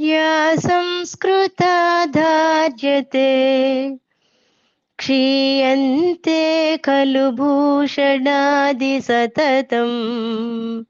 या संस्कृताधार्यते क्षीयन्ते खलु भूषणादिसततम्।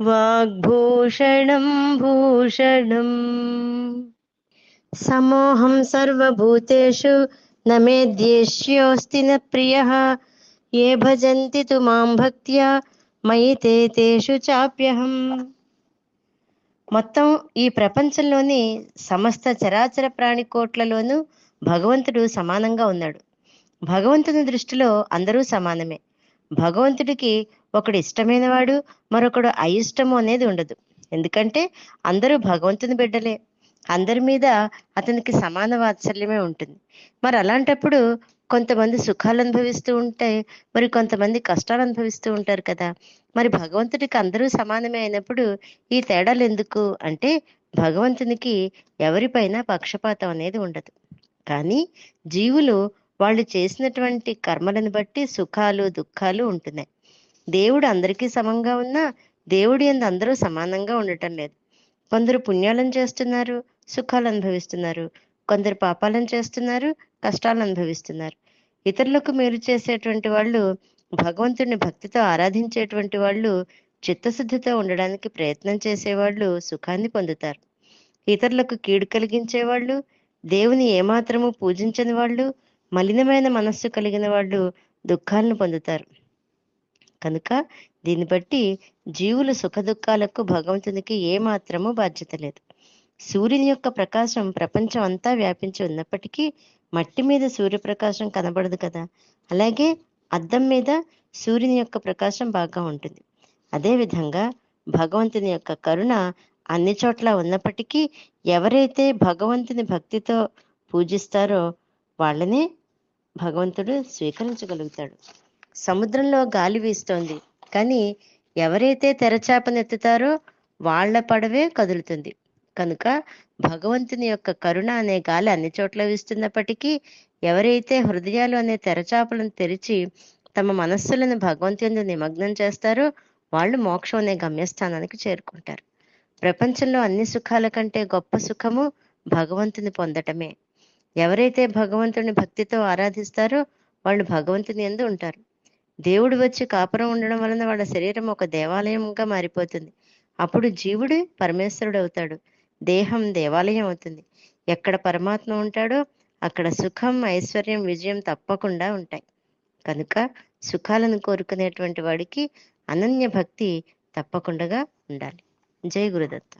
वाग्भूषणं भूषणं समोऽहं सर्वभूतेषु न मे द्वेष्योऽस्ति न प्रियः। ये भजन्ति तु माँ भक्त्या, मयि ते तेषु चाप्यहम्। మొత్తం ఈ ప్రపంచంలోని సమస్త చరాచర ప్రాణి కోట్లలోనూ భగవంతుడు సమానంగా ఉన్నాడు. భగవంతుని దృష్టిలో అందరూ సమానమే. భగవంతుడికి ఒకడు ఇష్టమైన వాడు మరొకడు అయిష్టము అనేది ఉండదు. ఎందుకంటే అందరూ భగవంతుని బిడ్డలే. అందరి మీద అతనికి సమాన వాత్సల్యమే ఉంటుంది. మరి అలాంటప్పుడు కొంతమంది సుఖాలు అనుభవిస్తూ ఉంటే మరి కొంతమంది కష్టాలు అనుభవిస్తూ ఉంటారు కదా. మరి భగవంతుడికి అందరూ సమానమే అయినప్పుడు ఈ తేడాలు ఎందుకు? అంటే భగవంతునికి ఎవరిపైన పక్షపాతం అనేది ఉండదు. కానీ జీవులు వాళ్ళు చేసినటువంటి కర్మలను బట్టి సుఖాలు దుఃఖాలు ఉంటున్నాయి. దేవుడు అందరికీ సమంగా ఉన్నా దేవుడి ఎందు అందరూ సమానంగా ఉండటం లేదు. కొందరు పుణ్యాలను చేస్తున్నారు సుఖాలు అనుభవిస్తున్నారు. కొందరు పాపాలను చేస్తున్నారు కష్టాలు అనుభవిస్తున్నారు. ఇతరులకు మేలు చేసేటువంటి వాళ్ళు భగవంతుడిని భక్తితో ఆరాధించేటువంటి వాళ్ళు చిత్తశుద్ధితో ఉండడానికి ప్రయత్నం చేసేవాళ్ళు సుఖాన్ని పొందుతారు. ఇతరులకు కీడు కలిగించే వాళ్ళు దేవుని ఏమాత్రము పూజించని వాళ్ళు మలినమైన మనస్సు కలిగిన వాళ్ళు దుఃఖాలను పొందుతారు. కనుక దీన్ని బట్టి జీవుల సుఖ దుఃఖాలకు భగవంతునికి ఏమాత్రము బాధ్యత లేదు. సూర్యుని యొక్క ప్రకాశం ప్రపంచం అంతా వ్యాపించి ఉన్నప్పటికీ మట్టి మీద సూర్యప్రకాశం కనబడదు కదా. అలాగే అద్దం మీద సూర్యుని యొక్క ప్రకాశం బాగా ఉంటుంది. అదేవిధంగా భగవంతుని యొక్క కరుణ అన్ని చోట్ల ఉన్నప్పటికీ ఎవరైతే భగవంతుని భక్తితో పూజిస్తారో వాళ్ళనే భగవంతుడు స్వీకరించగలుగుతాడు. సముద్రంలో గాలి వీస్తోంది. కానీ ఎవరైతే తెరచాపనెత్తుతారో వాళ్ళ పడవే కదులుతుంది. కనుక భగవంతుని యొక్క కరుణ అనే గాలి అన్ని చోట్ల వీస్తున్నప్పటికీ ఎవరైతే హృదయాలు అనే తెరచాపలను తెరిచి తమ మనస్సులను భగవంతుని నిమగ్నం చేస్తారో వాళ్ళు మోక్షం అనే గమ్యస్థానానికి చేరుకుంటారు. ప్రపంచంలో అన్ని సుఖాల కంటే గొప్ప సుఖము భగవంతుని పొందటమే. ఎవరైతే భగవంతుని భక్తితో ఆరాధిస్తారో వాళ్ళు భగవంతుని ఎందు ఉంటారు. దేవుడు వచ్చి కాపురం ఉండడం వలన వాళ్ళ శరీరం ఒక దేవాలయంగా మారిపోతుంది. అప్పుడు జీవుడు పరమేశ్వరుడు అవుతాడు. దేహం దేవాలయం అవుతుంది. ఎక్కడ పరమాత్మ ఉంటాడో అక్కడ సుఖం ఐశ్వర్యం విజయం తప్పకుండా ఉంటాయి. కనుక సుఖాలను కోరుకునేటువంటి వాడికి అనన్య భక్తి తప్పకుండా ఉండాలి. జై గురుదత్త.